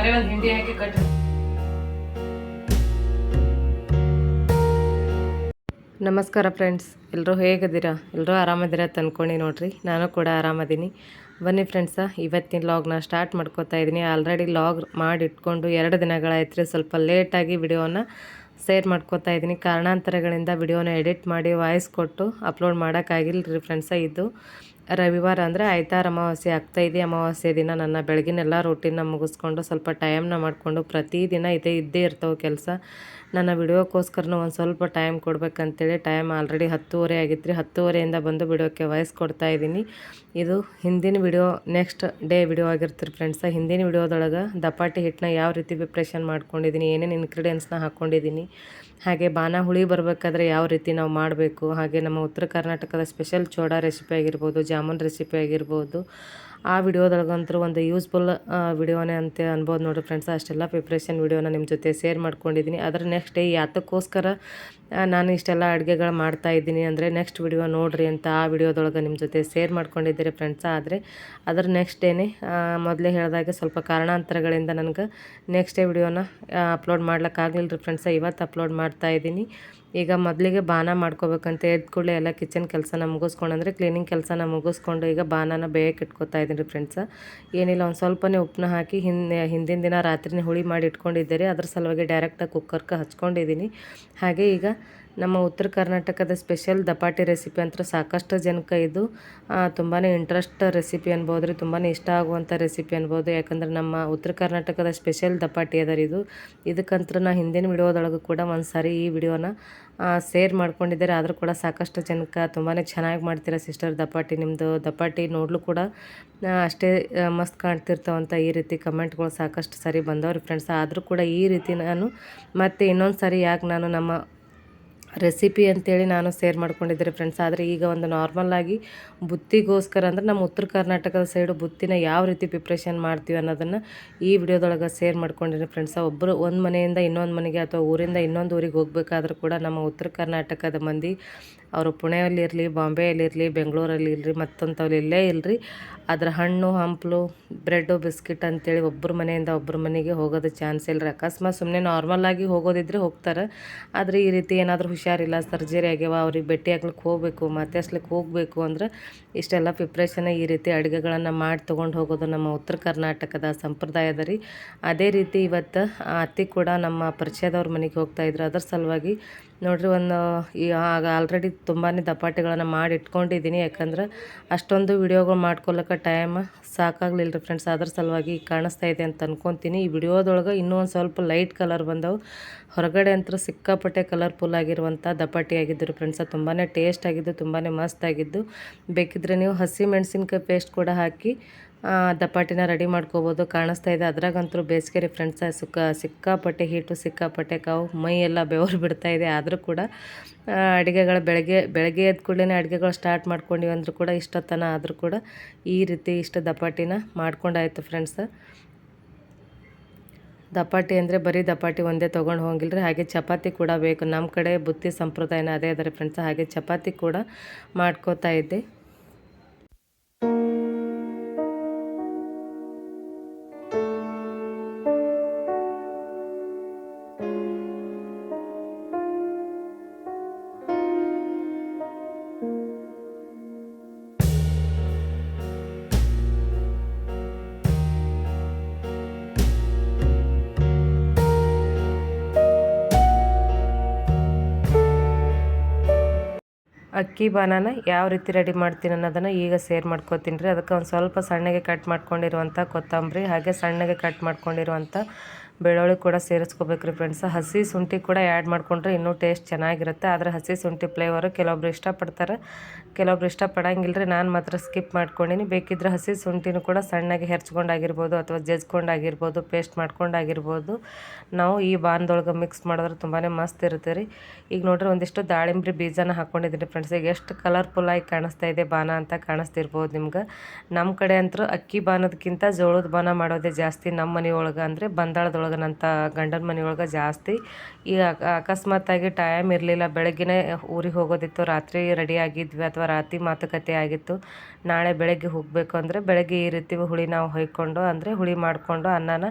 ಬರೀ ಒಂದು ಹಿಂಡಿ ಹಾಕಿ ಕಟ್ಟಿ ನಮಸ್ಕಾರ ಫ್ರೆಂಡ್ಸ್ ಎಲ್ಲರೂ ಹೇಗಿದ್ದೀರಾ? ಎಲ್ಲರೂ ಆರಾಮದಿರ ತಂದ್ಕೊಂಡು ನೋಡಿರಿ. ನಾನು ಕೂಡ ಆರಾಮದೀನಿ. ಬನ್ನಿ ಫ್ರೆಂಡ್ಸ ಇವತ್ತಿನ ಲಾಗ್ನ ಸ್ಟಾರ್ಟ್ ಮಾಡ್ಕೋತಾ ಇದ್ದೀನಿ ಆಲ್ರೆಡಿ ಲಾಗ್ ಮಾಡಿ ಇಟ್ಕೊಂಡು ಎರಡು ದಿನಗಳಾಯ್ತು ರೀ ಸ್ವಲ್ಪ ಲೇಟಾಗಿ ವಿಡಿಯೋನ ಶೇರ್ ಮಾಡ್ಕೋತಾ ಇದ್ದೀನಿ ಕಾರಣಾಂತರಗಳಿಂದ ವಿಡಿಯೋನ ಎಡಿಟ್ ಮಾಡಿ ವಾಯ್ಸ್ ಕೊಟ್ಟು ಅಪ್ಲೋಡ್ ಮಾಡೋಕ್ಕಾಗಿಲ್ಲ ರೀ ಫ್ರೆಂಡ್ಸ ಇದು. ರವಿವಾರ ಅಂದರೆ ಆಯ್ತಾರ ಅಮಾವಾಸ್ಯೆ ಆಗ್ತಾಯಿದೆ ಅಮಾವಾಸ್ಯೆ ದಿನ ನನ್ನ ಬೆಳಗಿನೆಲ್ಲ ರೂಟೀನ್ನ ಮುಗಿಸ್ಕೊಂಡು ಸ್ವಲ್ಪ ಟೈಮ್ನ ಮಾಡಿಕೊಂಡು ಪ್ರತಿದಿನ ಇದೇ ಇದ್ದೇ ಇರ್ತವೆ ಕೆಲಸ. ನನ್ನ ವಿಡಿಯೋಕ್ಕೋಸ್ಕರನೂ ಒಂದು ಸ್ವಲ್ಪ ಟೈಮ್ ಕೊಡಬೇಕಂತೇಳಿ ಟೈಮ್ ಆಲ್ರೆಡಿ ಹತ್ತುವರೆ ಆಗಿತ್ತು ರೀ ಹತ್ತುವರೆಯಿಂದ ಬಂದು ಬಿಡೋಕ್ಕೆ ವಾಯ್ಸ್ ಕೊಡ್ತಾ ಇದ್ದೀನಿ. ಇದು ಹಿಂದಿನ ವಿಡಿಯೋ ನೆಕ್ಸ್ಟ್ ಡೇ ವಿಡಿಯೋ ಆಗಿರ್ತೀರಿ ಫ್ರೆಂಡ್ಸ ಹಿಂದಿನ ವಿಡಿಯೋದೊಳಗೆ ದಪಾಟಿ ಹಿಟ್ಟನ್ನ ಯಾವ ರೀತಿ ಪ್ರಿಪ್ರೇಷನ್ ಮಾಡ್ಕೊಂಡಿದ್ದೀನಿ ಏನೇನು ಇನ್ಗ್ರೀಡಿಯೆಂಟ್ಸ್ನ ಹಾಕ್ಕೊಂಡಿದ್ದೀನಿ ಹಾಗೆ ಬಾನ ಹುಳಿ ಬರಬೇಕಾದ್ರೆ ಯಾವ ರೀತಿ ನಾವು ಮಾಡಬೇಕು, ಹಾಗೆ ನಮ್ಮ ಉತ್ತರ ಕರ್ನಾಟಕದ ಸ್ಪೆಷಲ್ ಚೋಡಾ ರೆಸಿಪಿ ಆಗಿರ್ಬೋದು ಜಾಮೂನ್ ರೆಸಿಪಿ ಆಗಿರ್ಬೋದು. ಆ ವಿಡಿಯೋದೊಳಗಂತೂ ಒಂದು ಯೂಸ್ಫುಲ್ ವಿಡಿಯೋನೇ ಅಂತ ಅನ್ಬೋದು ನೋಡಿರಿ ಫ್ರೆಂಡ್ಸ್ ಅಷ್ಟೆಲ್ಲ ಪ್ರಿಪ್ರೇಷನ್ ವಿಡಿಯೋನ ನಿಮ್ಮ ಜೊತೆ ಶೇರ್ ಮಾಡ್ಕೊಂಡಿದ್ದೀನಿ ಅದರ ನೆಕ್ಸ್ಟ್ ಡೇ ಯಾತಕ್ಕೋಸ್ಕರ ನಾನು ಇಷ್ಟೆಲ್ಲ ಅಡುಗೆಗಳು ಮಾಡ್ತಾ ಇದ್ದೀನಿ ಅಂದರೆ ನೆಕ್ಸ್ಟ್ ವಿಡಿಯೋ ನೋಡಿರಿ ಅಂತ ಆ ವಿಡಿಯೋದೊಳಗೆ ನಿಮ್ಮ ಜೊತೆ ಶೇರ್ ಮಾಡ್ಕೊಂಡಿದ್ದೀರಿ ಫ್ರೆಂಡ್ಸ್ ಆದರೆ ಅದರ ನೆಕ್ಸ್ಟ್ ಡೇನೇ ಮೊದಲೇ ಹೇಳಿದಾಗೆ ಸ್ವಲ್ಪ ಕಾರಣಾಂತರಗಳಿಂದ ನನಗೆ ನೆಕ್ಸ್ಟ್ ಡೇ ವಿಡಿಯೋನ ಅಪ್ಲೋಡ್ ಮಾಡ್ಲಿಕ್ಕೆ ಆಗಲಿಲ್ಲ ರೀ ಫ್ರೆಂಡ್ಸ ಇವತ್ತು ಅಪ್ಲೋಡ್ ಮಾಡ್ತಾ ಇದ್ದೀನಿ. ಈಗ ಮೊದಲಿಗೆ ಬಾನ ಮಾಡ್ಕೋಬೇಕಂತ ಎದ್ದ ಕೂಡಲೇ ಎಲ್ಲ ಕಿಚನ್ ಕೆಲಸನ ಮುಗಿಸ್ಕೊಂಡು ಅಂದರೆ ಕ್ಲೀನಿಂಗ್ ಕೆಲಸನ ಮುಗಿಸ್ಕೊಂಡು ಈಗ ಬಾನನ ಬೇಯಕ್ಕೆ ಇಟ್ಕೊತಾ ಇದ್ದೀನಿ ಫ್ರೆಂಡ್ಸ ಏನಿಲ್ಲ, ಒಂದು ಸ್ವಲ್ಪನೇ ಉಪ್ಪನ್ನ ಹಾಕಿ ಹಿಂದೆ, ಹಿಂದಿನ ದಿನ ರಾತ್ರಿನೇ ಹುಳಿ ಮಾಡಿ ಇಟ್ಕೊಂಡಿದ್ದೆ ರೀ. ಅದ್ರ ಸಲುವಾಗಿ ಡೈರೆಕ್ಟಾಗಿ ಕುಕ್ಕರ್ಗೆ ಹಚ್ಕೊಂಡಿದ್ದೀನಿ. ಹಾಗೆ ಈಗ ನಮ್ಮ ಉತ್ತರ ಕರ್ನಾಟಕದ ಸ್ಪೆಷಲ್ ದಪಾಟಿ ರೆಸಿಪಿ ಅಂತ ಸಾಕಷ್ಟು ಜನಕ್ಕೆ ಇದು ತುಂಬಾ ಇಂಟ್ರೆಸ್ಟ್ ರೆಸಿಪಿ ಅನ್ಬೋದು ರೀ ತುಂಬಾ ಇಷ್ಟ ಆಗುವಂಥ ರೆಸಿಪಿ ಅನ್ಬೋದು. ಯಾಕಂದ್ರೆ ನಮ್ಮ ಉತ್ತರ ಕರ್ನಾಟಕದ ಸ್ಪೆಷಲ್ ದಪಾಟಿ ಅದ ರೀ ಇದು. ಇದಕ್ಕಂತೂ ನಾ ಹಿಂದಿನ ವಿಡಿಯೋದೊಳಗೆ ಕೂಡ ಒಂದು ಸಾರಿ ಈ ವಿಡಿಯೋನ ಶೇರ್ ಮಾಡ್ಕೊಂಡಿದ್ದಾರೆ. ಆದರೂ ಕೂಡ ಸಾಕಷ್ಟು ಜನಕ್ಕೆ ತುಂಬಾ ಚೆನ್ನಾಗಿ ಮಾಡ್ತೀರಾ ಸಿಸ್ಟರ್ ದಪಾಟಿ? ನಿಮ್ಮದು ದಪಾಟಿ ನೋಡಲು ಕೂಡ ಅಷ್ಟೇ ಮಸ್ತ್ ಕಾಣ್ತಿರ್ತಾವಂತ ಈ ರೀತಿ ಕಮೆಂಟ್ಗಳು ಸಾಕಷ್ಟು ಸರಿ ಬಂದವ್ರಿ ಫ್ರೆಂಡ್ಸ್ ಆದರೂ ಕೂಡ ಈ ರೀತಿ ನಾನು ಮತ್ತೆ ಇನ್ನೊಂದು ಸಾರಿ ಯಾಕೆ ನಾನು ನಮ್ಮ ರೆಸಿಪಿ ಅಂತೇಳಿ ನಾನು ಸೇರ್ ಮಾಡ್ಕೊಂಡಿದ್ದೆ ಫ್ರೆಂಡ್ಸ್ ಆದರೆ ಈಗ ಒಂದು ನಾರ್ಮಲ್ಲಾಗಿ ಬುತ್ತಿಗೋಸ್ಕರ ಅಂದ್ರೆ ನಮ್ಮ ಉತ್ತರ ಕರ್ನಾಟಕದ ಸೈಡು ಬುತ್ತಿನ ಯಾವ ರೀತಿ ಪ್ರಿಪ್ರೇಷನ್ ಮಾಡ್ತೀವಿ ಅನ್ನೋದನ್ನು ಈ ವಿಡಿಯೋದೊಳಗೆ ಸೇರ್ ಮಾಡ್ಕೊಂಡಿದ್ದೀನಿ ಫ್ರೆಂಡ್ಸ್ ಒಬ್ಬರು ಒಂದು ಮನೆಯಿಂದ ಇನ್ನೊಂದು ಮನೆಗೆ ಅಥವಾ ಊರಿಂದ ಇನ್ನೊಂದು ಊರಿಗೆ ಹೋಗಬೇಕಾದ್ರೂ ಕೂಡ ನಮ್ಮ ಉತ್ತರ ಕರ್ನಾಟಕದ ಮಂದಿ ಅವರು ಪುಣೆಯಲ್ಲಿರಲಿ ಬಾಂಬೆಯಲ್ಲಿರಲಿ ಬೆಂಗಳೂರಲ್ಲಿ ಇರಲಿ ಮತ್ತೊಂಥವ್ರು ಇಲ್ಲೇ ಇಲ್ಲರಿ ಅದರ ಹಣ್ಣು, ಹಂಪಲು, ಬ್ರೆಡ್ಡು, ಬಿಸ್ಕಿಟ್ ಅಂತೇಳಿ ಒಬ್ಬರ ಮನೆಯಿಂದ ಒಬ್ಬರ ಮನೆಗೆ ಹೋಗೋದು ಚಾನ್ಸ್ ಇಲ್ಲ ರೀ ಅಕಸ್ಮಾತ್ ಸುಮ್ಮನೆ ನಾರ್ಮಲಾಗಿ ಹೋಗೋದಿದ್ರೆ ಹೋಗ್ತಾರೆ. ಆದರೆ ಈ ರೀತಿ ಏನಾದರೂ ಹುಷಾರಿಲ್ಲ, ಸರ್ಜರಿ ಆಗ್ಯಾವ, ಅವ್ರಿಗೆ ಭೇಟಿ ಆಗ್ಲಿಕ್ಕೆ ಹೋಗಬೇಕು, ಮತ್ತೆ ಹಸ್ಲಿಕ್ಕೆ ಹೋಗಬೇಕು ಅಂದ್ರೆ ಇಷ್ಟೆಲ್ಲ ಪ್ರಿಪ್ರೇಷನ್ ಈ ರೀತಿ ಅಡುಗೆಗಳನ್ನು ಮಾಡಿ ತೊಗೊಂಡು ಹೋಗೋದು ನಮ್ಮ ಉತ್ತರ ಕರ್ನಾಟಕದ ಸಂಪ್ರದಾಯದ ರೀ ಅದೇ ರೀತಿ ಇವತ್ತು ಅತ್ತಿ ಕೂಡ ನಮ್ಮ ಪರಿಚಯದವ್ರ ಮನೆಗೆ ಹೋಗ್ತಾಯಿದ್ರು ಅದ್ರ ಸಲುವಾಗಿ ನೋಡ್ರಿ ಒಂದು, ಈ ಆಗ ಆಲ್ರೆಡಿ ತುಂಬಾ ದಪಾಟಿಗಳನ್ನು ಮಾಡಿ ಇಟ್ಕೊಂಡಿದ್ದೀನಿ. ಯಾಕಂದ್ರೆ ಅಷ್ಟೊಂದು ವಿಡಿಯೋಗಳು ಮಾಡ್ಕೊಳಕ್ಕೆ ಟೈಮ್ ಸಾಕಾಗಲಿಲ್ಲ ರೀ ಫ್ರೆಂಡ್ಸ್ ಅದ್ರ ಸಲುವಾಗಿ ಕಾಣಿಸ್ತಾ ಇದೆ ಅಂತ ಅನ್ಕೊತೀನಿ. ಈ ವಿಡಿಯೋದೊಳಗೆ ಇನ್ನೂ ಒಂದು ಸ್ವಲ್ಪ ಲೈಟ್ ಕಲರ್ ಬಂದವು. ಹೊರಗಡೆ ಅಂತೂ ಸಿಕ್ಕಾಪಟ್ಟೆ ಕಲರ್ಫುಲ್ ಆಗಿರುವಂಥ ದಪಾಟಿ ಆಗಿದ್ದು ಅದು ತುಂಬಾ ಟೇಸ್ಟ್ ಆಗಿದ್ದು ತುಂಬಾ ಮಸ್ತ್ ಆಗಿದ್ದು. ಬೇಕಿದ್ರೆ ನೀವು ಹಸಿ ಮೆಣಸಿನ್ಕಾಯಿ ಪೇಸ್ಟ್ ಕೂಡ ಹಾಕಿ ದಪಾಟಿನ ರೆಡಿ ಮಾಡ್ಕೋಬೋದು. ಕಾಣಿಸ್ತಾ ಇದೆ. ಅದ್ರಾಗಂತೂ ಬೇಸಿಗೆ ರೀ ಫ್ರೆಂಡ್ಸ ಸಿಕ್ಕ, ಸಿಕ್ಕಾಪಟ್ಟೆ ಹೀಟು ಸಿಕ್ಕಾಪಟ್ಟೆ ಕಾವು ಮೈ ಎಲ್ಲ ಬೆವರು ಬಿಡ್ತಾ ಇದೆ. ಆದರೂ ಕೂಡ ಅಡುಗೆಗಳು ಬೆಳಗ್ಗೆ ಬೆಳಗ್ಗೆ ಎದ್ದ ಕೂಡಲೇ ಅಡುಗೆಗಳು ಸ್ಟಾರ್ಟ್ ಮಾಡ್ಕೊಂಡಿವಿ ಅಂದರೂ ಕೂಡ ಇಷ್ಟೊತ್ತನ ಆದರೂ ಕೂಡ ಈ ರೀತಿ ಇಷ್ಟು ದಪಾಟಿನ ಮಾಡ್ಕೊಂಡಾಯಿತು ಫ್ರೆಂಡ್ಸ ದಪಾಟಿ ಅಂದರೆ ಬರೀ ದಪಾಟಿ ಒಂದೇ ತೊಗೊಂಡು ಹೋಗಿಲ್ಲ ರೀ ಹಾಗೆ ಚಪಾತಿ ಕೂಡ ಬೇಕು. ನಮ್ಮ ಕಡೆ ಬುತ್ತಿ ಸಂಪ್ರದಾಯನ ಅದೇ ಅದ ಫ್ರೆಂಡ್ಸ್ ಹಾಗೆ ಚಪಾತಿ ಕೂಡ ಮಾಡ್ಕೋತಾ ಇದ್ದೆ. ಅಕ್ಕಿ, ಬಾನಾನ ಯಾವ ರೀತಿ ರೆಡಿ ಮಾಡ್ತೀನಿ ಅನ್ನೋದನ್ನು ಈಗ ಸೇರ್ ಮಾಡ್ಕೋತೀನಿ ರೀ. ಅದಕ್ಕೆ ಒಂದು ಸ್ವಲ್ಪ ಸಣ್ಣಗೆ ಕಟ್ ಮಾಡ್ಕೊಂಡಿರುವಂಥ ಕೊತ್ತಂಬರಿ, ಹಾಗೆ ಸಣ್ಣಗೆ ಕಟ್ ಮಾಡ್ಕೊಂಡಿರುವಂಥ ಬೆಳ್ಳುಳ್ಳಿ ಕೂಡ ಸೇರಿಸ್ಕೋಬೇಕು ರೀ ಫ್ರೆಂಡ್ಸ್ ಹಸಿ ಶುಂಠಿ ಕೂಡ ಆ್ಯಡ್ ಮಾಡಿಕೊಂಡ್ರೆ ಇನ್ನೂ ಟೇಸ್ಟ್ ಚೆನ್ನಾಗಿರುತ್ತೆ. ಆದರೆ ಹಸಿ ಶುಂಠಿ ಫ್ಲೇವರು ಕೆಲವೊಬ್ರು ಇಷ್ಟಪಡ್ತಾರೆ. ಕೆಲವೊಬ್ರು ಇಷ್ಟಪಡಂಗಿಲ್ಲ ರೀ ನಾನು ಮಾತ್ರ ಸ್ಕಿಪ್ ಮಾಡ್ಕೊಂಡಿನಿ. ಬೇಕಿದ್ರೆ ಹಸಿ ಶುಂಠಿನೂ ಕೂಡ ಸಣ್ಣಗೆ ಹೆರ್ಚ್ಕೊಂಡಾಗಿರ್ಬೋದು ಅಥವಾ ಜಜ್ಕೊಂಡಾಗಿರ್ಬೋದು ಪೇಸ್ಟ್ ಮಾಡ್ಕೊಂಡಾಗಿರ್ಬೋದು. ನಾವು ಈ ಬಾನ್ದೊಳಗೆ ಮಿಕ್ಸ್ ಮಾಡಿದ್ರೆ ತುಂಬಾ ಮಸ್ತ್ ಇರುತ್ತೆ ರೀ. ಈಗ ನೋಡ್ರಿ, ಒಂದಿಷ್ಟು ದಾಳಿಂಬ್ರಿ ಬೀಜನ ಹಾಕ್ಕೊಂಡಿದ್ದೀನಿ ಫ್ರೆಂಡ್ಸ್ ಈಗ ಎಷ್ಟು ಕಲರ್ಫುಲ್ಲಾಗಿ ಕಾಣಿಸ್ತಾ ಇದೆ ಬಾನ ಅಂತ ಕಾಣಿಸ್ತಿರ್ಬೋದು ನಿಮ್ಗೆ. ನಮ್ಮ ಕಡೆ ಅಂತೂ ಅಕ್ಕಿ ಬಾನದಕ್ಕಿಂತ ಜೋಳದ ಬಾನ ಮಾಡೋದೇ ಜಾಸ್ತಿ. ನಮ್ಮ ಮನೆಯೊಳಗೆ ಅಂದರೆ ಬಂದಾಳದೊಳಗೆ ಮನೆಯೊಳಗನಂತ ಗಂಡನ ಮನೆಯೊಳಗೆ ಜಾಸ್ತಿ. ಈಗ ಅಕಸ್ಮಾತಾಗಿ ಟೈಮ್ ಇರಲಿಲ್ಲ, ಬೆಳಗ್ಗೆನೇ ಊರಿಗೆ ಹೋಗೋದಿತ್ತು, ರಾತ್ರಿ ರೆಡಿ ಆಗಿದ್ವಿ ಅಥವಾ ರಾತ್ರಿ ಮಾತುಕತೆ ಆಗಿತ್ತು. ನಾಳೆ ಬೆಳಗ್ಗೆ ಹೋಗಬೇಕು ಅಂದರೆ ಬೆಳಗ್ಗೆ ಈ ರೀತಿ ಹುಳಿ ನಾವು ಹೊಯ್ಕೊಂಡು, ಅಂದರೆ ಹುಳಿ ಮಾಡಿಕೊಂಡು ಅನ್ನನ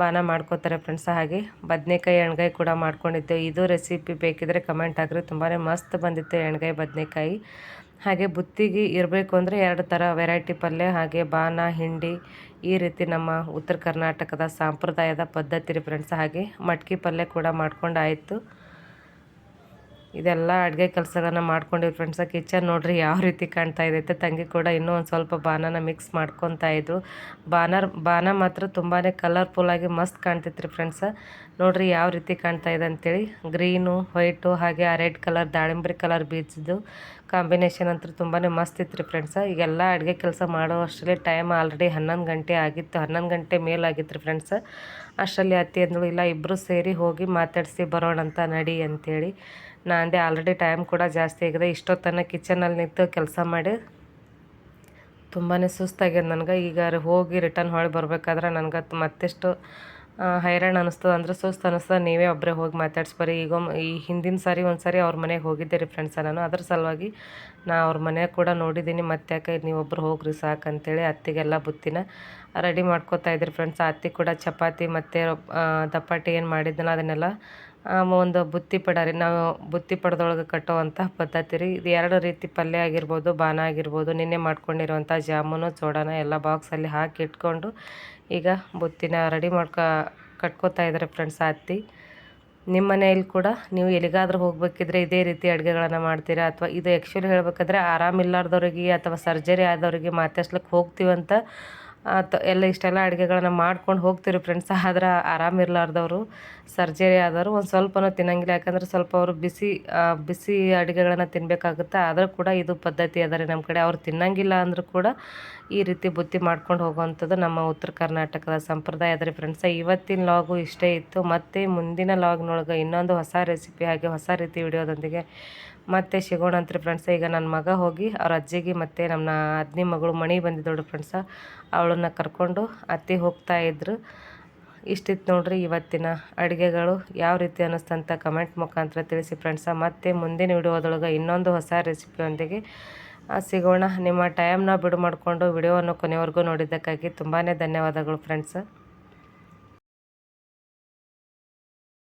ಬಾನ ಮಾಡ್ಕೋತಾರೆ ಫ್ರೆಂಡ್ಸ್ ಹಾಗೆ ಬದನೆಕಾಯಿ ಎಣ್ಗಾಯಿ ಕೂಡ ಮಾಡ್ಕೊಂಡಿದ್ದೆ. ಇದು ರೆಸಿಪಿ ಬೇಕಿದ್ರೆ ಕಮೆಂಟ್ ಹಾಕ್ರಿ. ತುಂಬಾ ಮಸ್ತ್ ಬಂದಿತ್ತು ಎಣ್ಗಾಯಿ, ಬದನೆಕಾಯಿ. ಹಾಗೆ ಬುತ್ತಿಗೆ ಇರಬೇಕು ಅಂದರೆ ಎರಡು ಥರ ವೆರೈಟಿ ಪಲ್ಯ, ಹಾಗೆ ಬಾನ ಹಿಂಡಿ, ಈ ರೀತಿ ನಮ್ಮ ಉತ್ತರ ಕರ್ನಾಟಕದ ಸಾಂಪ್ರದಾಯದ ಪದ್ಧತಿ ರೀ ಫ್ರೆಂಡ್ಸ್ ಹಾಗೆ ಮಟ್ಕಿ ಪಲ್ಯ ಕೂಡ ಮಾಡ್ಕೊಂಡಾಯಿತು ಇದೆಲ್ಲ ಅಡುಗೆ ಕೆಲಸಗಳನ್ನ ಮಾಡ್ಕೊಂಡಿವಿ ಫ್ರೆಂಡ್ಸ ಕಿಚನ್ ನೋಡ್ರಿ ಯಾವ ರೀತಿ ಕಾಣ್ತಾ ಇದೆ ತಂಗಿ ಕೂಡ ಇನ್ನೂ ಒಂದು ಸ್ವಲ್ಪ ಬಾನನ ಮಿಕ್ಸ್ ಮಾಡ್ಕೊತಾ ಇದ್ರು ಬಾನರ್ ಬಾನ ಮಾತ್ರ ತುಂಬಾ ಕಲರ್ಫುಲ್ಲಾಗಿ ಮಸ್ತ್ ಕಾಣ್ತಿತ್ತು ರೀ ಫ್ರೆಂಡ್ಸ ನೋಡ್ರಿ ಯಾವ ರೀತಿ ಕಾಣ್ತಾ ಇದೆ ಅಂತೇಳಿ. ಗ್ರೀನು ವೈಟು ಹಾಗೆ ಆ ರೆಡ್ ಕಲರ್ ದಾಳಿಂಬ್ರಿ ಕಲರ್ ಬೀಜದ್ದು ಕಾಂಬಿನೇಷನ್ ಅಂತೂ ತುಂಬಾ ಮಸ್ತ್ ಇತ್ತು ರೀ ಫ್ರೆಂಡ್ಸ ಈಗೆಲ್ಲ ಅಡುಗೆ ಕೆಲಸ ಮಾಡೋ ಅಷ್ಟರಲ್ಲಿ ಟೈಮ್ ಆಲ್ರೆಡಿ ಹನ್ನೊಂದು ಗಂಟೆ ಆಗಿತ್ತು. ಹನ್ನೊಂದು ಗಂಟೆ ಮೇಲಾಗಿತ್ತು ರೀ ಫ್ರೆಂಡ್ಸ್ ಅಷ್ಟರಲ್ಲಿ ಅತ್ತಿ ಅಂದಳು, ಇಲ್ಲ ಇಬ್ಬರು ಸೇರಿ ಹೋಗಿ ಮಾತಾಡಿಸಿ ಬರೋಣ ಅಂತ ನಡಿ ಅಂತೇಳಿ. ನಾ ಅಂದೆ ಆಲ್ರೆಡಿ ಟೈಮ್ ಕೂಡ ಜಾಸ್ತಿ ಆಗಿದೆ. ಇಷ್ಟೊತ್ತನ ಕಿಚನಲ್ಲಿ ನಿಂತು ಕೆಲಸ ಮಾಡಿ. ತುಂಬಾ ಸುಸ್ತಾಗ್ಯದ ನನಗೆ. ಈಗ ಹೋಗಿ ರಿಟರ್ನ್ ಹೊಳೆ ಬರ್ಬೇಕಾದ್ರೆ ನನಗೆ ಮತ್ತೆಷ್ಟು ಹೈರಾಣ ಅನ್ನಿಸ್ತದೆ ಅಂದ್ರೆ ಸುಸ್ತು ಅನ್ನಿಸ್ತದೆ ನೀವೇ ಒಬ್ಬರೇ ಹೋಗಿ ಮಾತಾಡ್ಸ್ಬರಿ ಈಗ ಈ ಹಿಂದಿನ ಸಾರಿ ಒಂದು ಸಾರಿ ಅವ್ರ ಮನೆಗೆ ಹೋಗಿದ್ದೆ ರೀ ಫ್ರೆಂಡ್ಸ ನಾನು ಅದ್ರ ಸಲುವಾಗಿ ನಾ ಅವ್ರ ಮನೆ ಕೂಡ ನೋಡಿದ್ದೀನಿ ಮತ್ತೆ ಯಾಕೆ ನೀವೊಬ್ಬರು ಹೋಗ್ರಿ ಸಾಕಂತೇಳಿ ಅತ್ತಿಗೆಲ್ಲ ಬುತ್ತಿನ ರೆಡಿ ಮಾಡ್ಕೋತಾ ಇದ್ರಿ ಫ್ರೆಂಡ್ಸ್ ಅತ್ತಿ ಕೂಡ ಚಪಾತಿ ಮತ್ತು ದಪ್ಪಾಟಿ ಏನು ಮಾಡಿದ್ದನೋ ಅದನ್ನೆಲ್ಲ ಒಂದು ಬುತ್ತಿ ಪಡ ರೀ. ನಾವು ಬುತ್ತಿ ಪಡದೊಳಗೆ ಕಟ್ಟುವಂಥ ಪದ್ಧತಿ ರೀ. ಇದು ಎರಡು ರೀತಿ ಪಲ್ಯ ಆಗಿರ್ಬೋದು ಬಾನ ಆಗಿರ್ಬೋದು, ನಿನ್ನೆ ಮಾಡ್ಕೊಂಡಿರುವಂಥ ಜಾಮೂನು ಚೋಡಾನ ಎಲ್ಲ ಬಾಕ್ಸಲ್ಲಿ ಹಾಕಿ ಇಟ್ಕೊಂಡು ಈಗ ಬುತ್ತಿನ ರೆಡಿ ಮಾಡ್ಕೊ, ಕಟ್ಕೋತಾ ಇದ್ದಾರೆ ಫ್ರೆಂಡ್ಸ್ ಅತ್ತಿ ನಿಮ್ಮ ಮನೆಯಲ್ಲಿ ಕೂಡ ನೀವು ಎಲ್ಲಿಗಾದ್ರೂ ಹೋಗ್ಬೇಕಿದ್ರೆ ಇದೇ ರೀತಿ ಅಡುಗೆಗಳನ್ನು ಮಾಡ್ತೀರಾ? ಅಥವಾ ಇದು ಆ್ಯಕ್ಚುಲಿ ಹೇಳಬೇಕಾದ್ರೆ ಆರಾಮಿಲ್ಲಾರ್ದವ್ರಿಗೆ ಅಥವಾ ಸರ್ಜರಿ ಆದವ್ರಿಗೆ ಮಾತಾಡ್ಸ್ಲಿಕ್ಕೆ ಹೋಗ್ತೀವಂತ ಎಲ್ಲ ಇಷ್ಟೆಲ್ಲ ಅಡುಗೆಗಳನ್ನು ಮಾಡ್ಕೊಂಡು ಹೋಗ್ತೀರಿ ಫ್ರೆಂಡ್ಸ್ ಆದ್ರೆ ಆರಾಮಿರ್ಲಾರ್ದವರು ಸರ್ಜರಿ ಆದರೂ ಒಂದು ಸ್ವಲ್ಪನೂ ತಿನ್ನಂಗಿಲ್ಲ. ಯಾಕಂದ್ರೆ ಸ್ವಲ್ಪ ಅವರು ಬಿಸಿ ಬಿಸಿ ಅಡುಗೆಗಳನ್ನು ತಿನ್ನಬೇಕಾಗುತ್ತೆ ಆದರೂ ಕೂಡ ಇದು ಪದ್ಧತಿ ಅದ ನಮ್ಮ ಕಡೆ. ಅವ್ರು ತಿನ್ನಂಗಿಲ್ಲ ಅಂದರೂ ಕೂಡ ಈ ರೀತಿ ಬುತ್ತಿ ಮಾಡ್ಕೊಂಡು ಹೋಗುವಂಥದ್ದು ನಮ್ಮ ಉತ್ತರ ಕರ್ನಾಟಕದ ಸಂಪ್ರದಾಯ ಅದ ರೀ ಫ್ರೆಂಡ್ಸ ಇವತ್ತಿನ ಲಾಗು ಇಷ್ಟೇ ಇತ್ತು. ಮತ್ತು ಮುಂದಿನ ಲಾಗ್ನೊಳಗೆ ಇನ್ನೊಂದು ಹೊಸ ರೆಸಿಪಿ ಹಾಗೆ ಹೊಸ ರೀತಿ ವಿಡಿಯೋದೊಂದಿಗೆ ಮತ್ತೆ ಸಿಗೋಣ ಅಂತ್ರಿ ಫ್ರೆಂಡ್ಸ ಈಗ ನನ್ನ ಮಗ ಹೋಗಿ ಅವ್ರ ಅಜ್ಜಿಗೆ ಮತ್ತು ನಮ್ಮ ಅದ್ನಿ ಮಗಳು ಮಣಿ ಬಂದಿದ್ದೋಳು ಫ್ರೆಂಡ್ಸ ಅವಳನ್ನ ಕರ್ಕೊಂಡು ಅತ್ತಿ ಹೋಗ್ತಾ ಇದ್ರು. ಇಷ್ಟಿತ್ತು ನೋಡ್ರಿ ಇವತ್ತಿನ ಅಡುಗೆಗಳು. ಯಾವ ರೀತಿ ಅನ್ನಿಸ್ತಂತ ಕಮೆಂಟ್ ಮುಖಾಂತರ ತಿಳಿಸಿ ಫ್ರೆಂಡ್ಸ ಮತ್ತೆ ಮುಂದಿನ ವಿಡಿಯೋದೊಳಗೆ ಇನ್ನೊಂದು ಹೊಸ ರೆಸಿಪಿಯೊಂದಿಗೆ ಸಿಗೋಣ. ನಿಮ್ಮ ಟೈಮ್ನ ಬಿಡು ಮಾಡಿಕೊಂಡು ವಿಡಿಯೋವನ್ನು ಕೊನೆವರೆಗೂ ನೋಡಿದ್ದಕ್ಕಾಗಿ ತುಂಬಾ ಧನ್ಯವಾದಗಳು ಫ್ರೆಂಡ್ಸ